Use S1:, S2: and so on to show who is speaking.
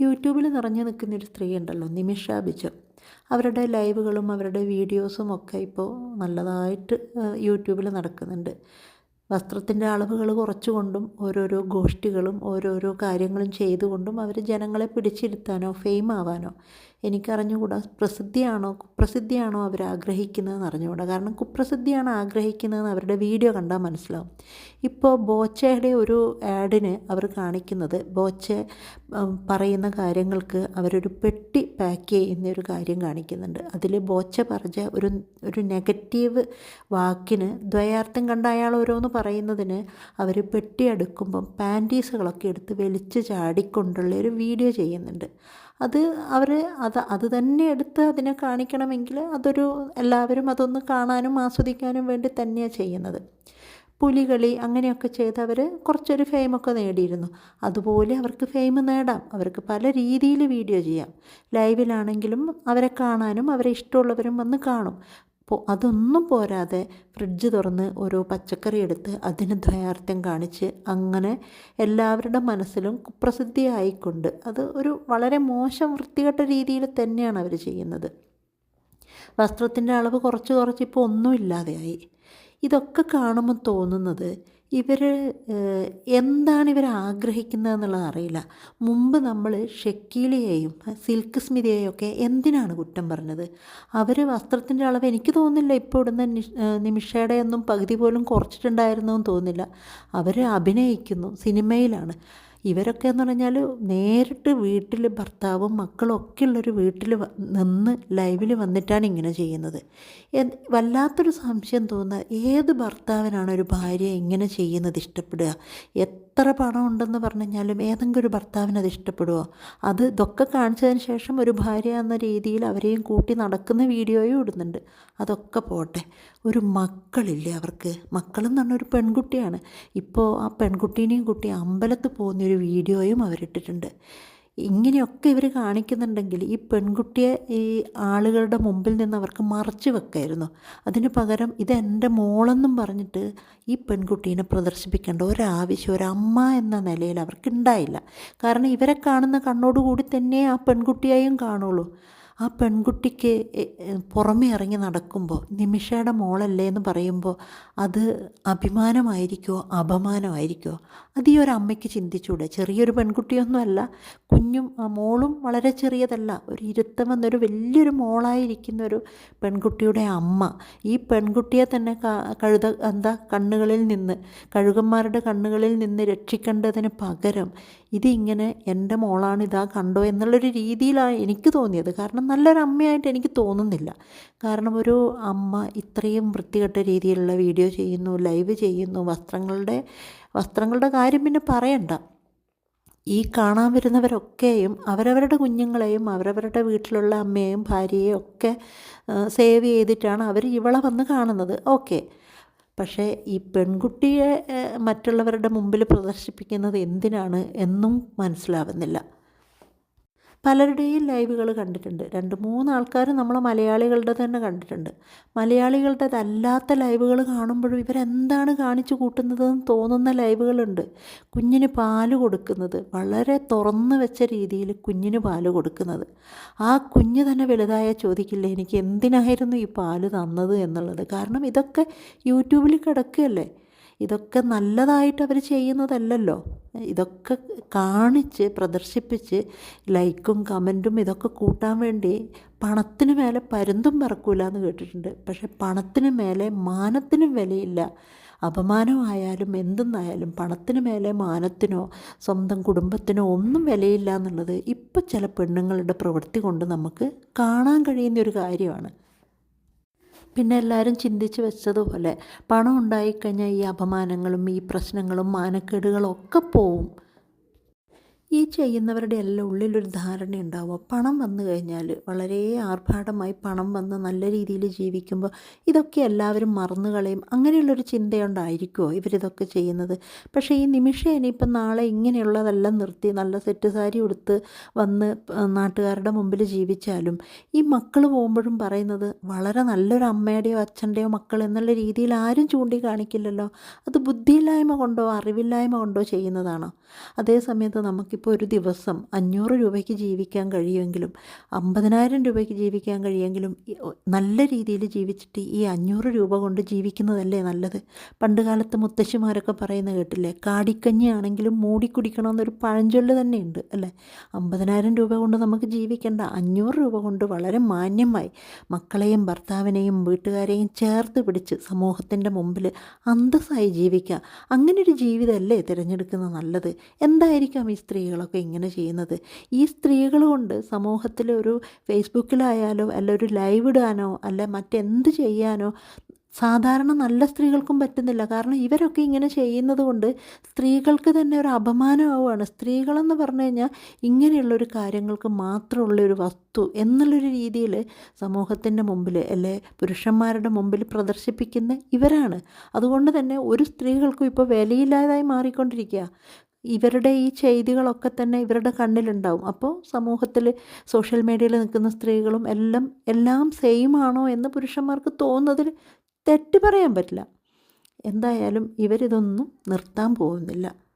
S1: യൂട്യൂബിൽ നിറഞ്ഞു നിൽക്കുന്നൊരു സ്ത്രീ ഉണ്ടല്ലോ നിമിഷ ബിജു അവരുടെ ലൈവുകളും അവരുടെ വീഡിയോസും ഒക്കെ ഇപ്പോൾ നല്ലതായിട്ട് യൂട്യൂബിൽ നടക്കുന്നുണ്ട്. വസ്ത്രത്തിന്റെ അളവുകൾ കുറച്ചുകൊണ്ടും ഓരോരോ ഗോഷ്ഠികളും ഓരോരോ കാര്യങ്ങളും ചെയ്തുകൊണ്ടും അവർ ജനങ്ങളെ പിടിച്ചിരുത്താനോ ഫെയിം ആവാനോ എനിക്കറിഞ്ഞുകൂടാ. പ്രസിദ്ധിയാണോ കുപ്രസിദ്ധിയാണോ അവർ ആഗ്രഹിക്കുന്നതെന്ന് അറിഞ്ഞുകൂടാ. കാരണം കുപ്രസിദ്ധിയാണ് ആഗ്രഹിക്കുന്നതെന്ന് അവരുടെ വീഡിയോ കണ്ടാൽ മനസ്സിലാവും. ഇപ്പോൾ ബോച്ചയുടെ ഒരു ആഡിന് അവർ കാണിക്കുന്നത് ബോച്ച പറയുന്ന കാര്യങ്ങൾക്ക് അവരൊരു പെട്ടി പാക്ക് ചെയ്യുന്ന ഒരു കാര്യം കാണിക്കുന്നുണ്ട്. അതിൽ ബോച്ച പറഞ്ഞ ഒരു ഒരു നെഗറ്റീവ് വാക്കിന് ദ്വയാർത്ഥം കണ്ട അയാൾ ഓരോന്ന് പറയുന്നതിന് അവർ പെട്ടി എടുക്കുമ്പം പാന്റീസുകളൊക്കെ എടുത്ത് വലിച്ച് ചാടിക്കൊണ്ടുള്ള ഒരു വീഡിയോ ചെയ്യുന്നുണ്ട്. അത് അവർ അത് അത് തന്നെ എടുത്ത് അതിനെ കാണിക്കണമെങ്കിൽ അതൊരു എല്ലാവരും അതൊന്ന് കാണാനും ആസ്വദിക്കാനും വേണ്ടി തന്നെയാണ് ചെയ്യുന്നത്. പുലികളി അങ്ങനെയൊക്കെ ചെയ്ത് അവർ കുറച്ചൊരു ഫെയിമൊക്കെ നേടിയിരുന്നു. അതുപോലെ അവർക്ക് ഫെയിം നേടാം. അവർക്ക് പല രീതിയിൽ വീഡിയോ ചെയ്യാം. ലൈവിലാണെങ്കിലും അവരെ കാണാനും അവരെ ഇഷ്ടമുള്ളവരും വന്ന് കാണും. അപ്പോൾ അതൊന്നും പോരാതെ ഫ്രിഡ്ജ് തുറന്ന് ഓരോ പച്ചക്കറി എടുത്ത് അതിന് ദ്വയാർത്ഥ്യം കാണിച്ച് അങ്ങനെ എല്ലാവരുടെ മനസ്സിലും കുപ്രസിദ്ധിയായിക്കൊണ്ട് അത് ഒരു വളരെ മോശം വൃത്തികെട്ട രീതിയിൽ തന്നെയാണ് അവർ ചെയ്യുന്നത്. വസ്ത്രത്തിന്റെ അളവ് കുറച്ച് കുറച്ച് ഇപ്പോൾ ഒന്നുമില്ലാതെയായി ഇതൊക്കെ കാണുമ്പോൾ തോന്നുന്നത് ഇവർ എന്താണ് ഇവർ ആഗ്രഹിക്കുന്നത് എന്നുള്ളത് അറിയില്ല. മുമ്പ് നമ്മൾ ഷക്കീലയെയും സിൽക്ക് സ്മിതയെയും ഒക്കെ എന്തിനാണ് കുറ്റം പറഞ്ഞത്? അവർ വസ്ത്രത്തിന്റെ അളവ് എനിക്ക് തോന്നുന്നില്ല ഇപ്പോൾ ഇടുന്ന നിമിഷയുടെ ഒന്നും പകുതി പോലും കുറച്ചിട്ടുണ്ടായിരുന്നു എന്ന് തോന്നുന്നില്ല. അവർ അഭിനയിക്കുന്നു സിനിമയിലാണ്. ഇവരൊക്കെ എന്ന് പറഞ്ഞാൽ നേരിട്ട് വീട്ടിൽ ഭർത്താവും മക്കളൊക്കെ ഉള്ളൊരു വീട്ടിൽ നിന്ന് ലൈവിൽ വന്നിട്ടാണ് ഇങ്ങനെ ചെയ്യുന്നത്. വല്ലാത്തൊരു സംശയം തോന്നുക ഏത് ഭർത്താവിനാണ് ഒരു ഭാര്യ ഇങ്ങനെ ചെയ്യുന്നത് ഇഷ്ടപ്പെടുക? എത്ര പണം ഉണ്ടെന്ന് പറഞ്ഞു കഴിഞ്ഞാലും ഏതെങ്കിലും ഒരു ഭർത്താവിന് അത് ഇഷ്ടപ്പെടുമോ അത് ഇതൊക്കെ കാണിച്ചതിന് ശേഷം ഒരു ഭാര്യ എന്ന രീതിയിൽ അവരെയും കൂട്ടി നടക്കുന്ന വീഡിയോയും ഇടുന്നുണ്ട്. അതൊക്കെ പോട്ടെ. ഒരു മക്കളില്ലേ അവർക്ക്? മക്കളെന്ന് പറഞ്ഞ ഒരു പെൺകുട്ടിയാണ്. ഇപ്പോൾ ആ പെൺകുട്ടീനെയും കുട്ടി അമ്പലത്തിൽ പോകുന്ന ഒരു വീഡിയോയും അവരിട്ടിട്ടുണ്ട്. ഇങ്ങനെയൊക്കെ ഇവർ കാണിക്കുന്നുണ്ടെങ്കിൽ ഈ പെൺകുട്ടിയെ ഈ ആളുകളുടെ മുമ്പിൽ നിന്ന് അവർക്ക് മറച്ചു വെക്കായിരുന്നു. അതിന് പകരം ഇത് എന്റെ മോളെന്നും പറഞ്ഞിട്ട് ഈ പെൺകുട്ടീനെ പ്രദർശിപ്പിക്കേണ്ട ഒരാവശ്യം ഒരമ്മ എന്ന നിലയിൽ അവർക്കുണ്ടായില്ല. കാരണം ഇവരെ കാണുന്ന കണ്ണോടുകൂടി തന്നെ ആ പെൺകുട്ടിയെയും കാണുള്ളൂ. ആ പെൺകുട്ടിക്ക് എ- ഇറങ്ങി നടക്കുമ്പോൾ നിമിഷയുടെ മോളല്ലേ എന്ന് പറയുമ്പോൾ അത് അഭിമാനമായിരിക്കുമോ അപമാനമായിരിക്കുമോ അത് ഈ ഒരു അമ്മയ്ക്ക് ചിന്തിച്ചൂടെ? ചെറിയൊരു പെൺകുട്ടിയൊന്നുമല്ല കുഞ്ഞും ആ മോളും വളരെ ചെറിയതല്ല ഒരു ഇരുത്തം വന്നൊരു വലിയൊരു മോളായിരിക്കുന്ന ഒരു പെൺകുട്ടിയുടെ അമ്മ. ഈ പെൺകുട്ടിയെ തന്നെ കഴുത എന്താ കണ്ണുകളിൽ നിന്ന് കഴുകന്മാരുടെ കണ്ണുകളിൽ നിന്ന് രക്ഷിക്കേണ്ടതിന് പകരം ഇതിങ്ങനെ എന്റെ മോളാണിതാ കണ്ടോ എന്നുള്ളൊരു രീതിയിലാണ് എനിക്ക് തോന്നിയത്. കാരണം നല്ലൊരു അമ്മയായിട്ട് എനിക്ക് തോന്നുന്നില്ല. കാരണം ഒരു അമ്മ ഇത്രയും വൃത്തികെട്ട രീതിയിലുള്ള വീഡിയോ ചെയ്യുന്നു ലൈവ് ചെയ്യുന്നു വസ്ത്രങ്ങളുടെ വസ്ത്രങ്ങളുടെ കാര്യം പിന്നെ പറയണ്ട. ഈ കാണാൻ വരുന്നവരൊക്കെയും അവരവരുടെ കുഞ്ഞുങ്ങളെയും അവരവരുടെ വീട്ടിലുള്ള അമ്മയെയും ഭാര്യയെയും ഒക്കെ സേവ് ചെയ്തിട്ടാണ് അവർ ഇവളെ വന്ന് കാണുന്നത്. ഓക്കെ. പക്ഷേ ഈ പെൺകുട്ടിയെ മറ്റുള്ളവരുടെ മുമ്പിൽ പ്രദർശിപ്പിക്കുന്നത് എന്തിനാണ് എന്നും മനസ്സിലാവുന്നില്ല. പലരുടെയും ലൈവുകൾ കണ്ടിട്ടുണ്ട്. രണ്ട് മൂന്ന് ആൾക്കാർ നമ്മൾ മലയാളികളുടെ തന്നെ കണ്ടിട്ടുണ്ട്. മലയാളികളുടേതല്ലാത്ത ലൈവുകൾ കാണുമ്പോഴും ഇവരെന്താണ് കാണിച്ചു കൂട്ടുന്നതെന്ന് തോന്നുന്ന ലൈവുകളുണ്ട്. കുഞ്ഞിന് പാൽ കൊടുക്കുന്നത്. വളരെ തുറന്നു വെച്ച രീതിയിൽ കുഞ്ഞിന് പാൽ കൊടുക്കുന്നത്. ആ കുഞ്ഞ് തന്നെ വലുതായ ചോദിക്കില്ല എനിക്ക് എന്തിനായിരുന്നു ഈ പാൽ തന്നത്? എന്നുള്ളത്. കാരണം ഇതൊക്കെ യൂട്യൂബിൽ കിടക്കുകയല്ലേ. ഇതൊക്കെ നല്ലതായിട്ട് അവർ ചെയ്യുന്നതല്ലല്ലോ. ഇതൊക്കെ കാണിച്ച് പ്രദർശിപ്പിച്ച് ലൈക്കും കമന്റും ഇതൊക്കെ കൂട്ടാൻ വേണ്ടി പണത്തിന് മേലെ പരുന്തും പറക്കൂല എന്ന് കേട്ടിട്ടുണ്ട്. പക്ഷെ പണത്തിന് മേലെ മാനത്തിനും വിലയില്ല. അപമാനമായാലും എന്തെന്നായാലും പണത്തിന് മേലെ മാനത്തിനോ സ്വന്തം കുടുംബത്തിനോ ഒന്നും വിലയില്ല എന്നുള്ളത് ഇപ്പം ചില പെണ്ണുങ്ങളുടെ പ്രവൃത്തി കൊണ്ട് നമുക്ക് കാണാൻ കഴിയുന്ന ഒരു കാര്യമാണ്. പിന്നെ എല്ലാവരും ചിന്തിച്ച് വെച്ചതുപോലെ പണം ഉണ്ടായിക്കഴിഞ്ഞാൽ ഈ അപമാനങ്ങളും ഈ പ്രശ്നങ്ങളും മാനക്കേടുകളൊക്കെ പോവും. ചെയ്യുന്നവരുടെ എല്ലാം ഉള്ളിലൊരു ധാരണ ഉണ്ടാവുക പണം വന്നു കഴിഞ്ഞാൽ വളരെ ആർഭാടമായി പണം വന്ന് നല്ല രീതിയിൽ ജീവിക്കുമ്പോൾ ഇതൊക്കെ എല്ലാവരും മറന്നു കളയും. അങ്ങനെയുള്ളൊരു ചിന്തയുണ്ടായിരിക്കുമോ ഇവരിതൊക്കെ ചെയ്യുന്നത്? പക്ഷേ ഈ നിമിഷം ഇനിയിപ്പം നാളെ ഇങ്ങനെയുള്ളതെല്ലാം നിർത്തി നല്ല സെറ്റ് സാരി ഉടുത്ത് വന്ന് നാട്ടുകാരുടെ മുമ്പിൽ ജീവിച്ചാലും ഈ മക്കൾ പോകുമ്പോഴും പറയുന്നത് വളരെ നല്ലൊരു അമ്മയുടെയോ അച്ഛന്റെയോ മക്കൾ എന്നുള്ള രീതിയിൽ ആരും ചൂണ്ടിക്കാണിക്കില്ലല്ലോ. അത് ബുദ്ധിയില്ലായ്മ കൊണ്ടോ അറിവില്ലായ്മ കൊണ്ടോ ചെയ്യുന്നതാണോ? അതേ സമയത്ത് നമുക്കിപ്പോൾ ഒരു ദിവസം അഞ്ഞൂറ് രൂപയ്ക്ക് ജീവിക്കാൻ കഴിയുമെങ്കിലും അമ്പതിനായിരം രൂപയ്ക്ക് ജീവിക്കാൻ കഴിയുമെങ്കിലും നല്ല രീതിയിൽ ജീവിച്ചിട്ട് ഈ അഞ്ഞൂറ് രൂപ കൊണ്ട് ജീവിക്കുന്നതല്ലേ നല്ലത്? പണ്ട് കാലത്ത് മുത്തശ്ശിമാരൊക്കെ പറയുന്ന കേട്ടില്ലേ കാടിക്കഞ്ഞിയാണെങ്കിലും മൂടി കുടിക്കണമെന്നൊരു പഴഞ്ചൊല്ല് തന്നെയുണ്ട് അല്ലേ? അമ്പതിനായിരം രൂപ കൊണ്ട് നമുക്ക് ജീവിക്കേണ്ട. അഞ്ഞൂറ് രൂപ കൊണ്ട് വളരെ മാന്യമായി മക്കളെയും ഭർത്താവിനെയും വീട്ടുകാരെയും ചേർത്ത് പിടിച്ച് സമൂഹത്തിന്റെ മുമ്പിൽ അന്തസ്സായി ജീവിക്കുക അങ്ങനെ ഒരു ജീവിതമല്ലേ തിരഞ്ഞെടുക്കുന്നത് നല്ലത്? എന്തായിരിക്കാം ഈ സ്ത്രീകളൊക്കെ? ഇങ്ങനെ ചെയ്യുന്നത്. ഈ സ്ത്രീകൾ കൊണ്ട് സമൂഹത്തിൽ ഒരു ഫേസ്ബുക്കിലായാലോ അല്ല ഒരു ലൈവ് ഇടാനോ അല്ല മറ്റെന്ത് ചെയ്യാനോ സാധാരണ നല്ല സ്ത്രീകൾക്കും പറ്റുന്നില്ല. കാരണം ഇവരൊക്കെ ഇങ്ങനെ ചെയ്യുന്നത് കൊണ്ട് സ്ത്രീകൾക്ക് തന്നെ ഒരു അപമാനമാവുകയാണ്. സ്ത്രീകളെന്ന് പറഞ്ഞു കഴിഞ്ഞാൽ ഇങ്ങനെയുള്ളൊരു കാര്യങ്ങൾക്ക് മാത്രമുള്ള ഒരു വസ്തു എന്നുള്ളൊരു രീതിയിൽ സമൂഹത്തിന്റെ മുമ്പിൽ അല്ലെ പുരുഷന്മാരുടെ മുമ്പിൽ പ്രദർശിപ്പിക്കുന്ന ഇവരാണ്. അതുകൊണ്ട് തന്നെ ഒരു സ്ത്രീകൾക്കും ഇപ്പോൾ വിലയില്ലാതായി മാറിക്കൊണ്ടിരിക്കുക ഇവരുടെ ഈ ചെയ്തികളൊക്കെ തന്നെ ഇവരുടെ കണ്ണിലുണ്ടാവും. അപ്പോൾ സമൂഹത്തിൽ സോഷ്യൽ മീഡിയയിൽ നിൽക്കുന്ന സ്ത്രീകളും എല്ലാം എല്ലാം സെയിം ആണോ എന്ന് പുരുഷന്മാർക്ക് തോന്നുന്നതിൽ തെറ്റ് പറയാൻ പറ്റില്ല. എന്തായാലും ഇവരിതൊന്നും നിർത്താൻ പോകുന്നില്ല.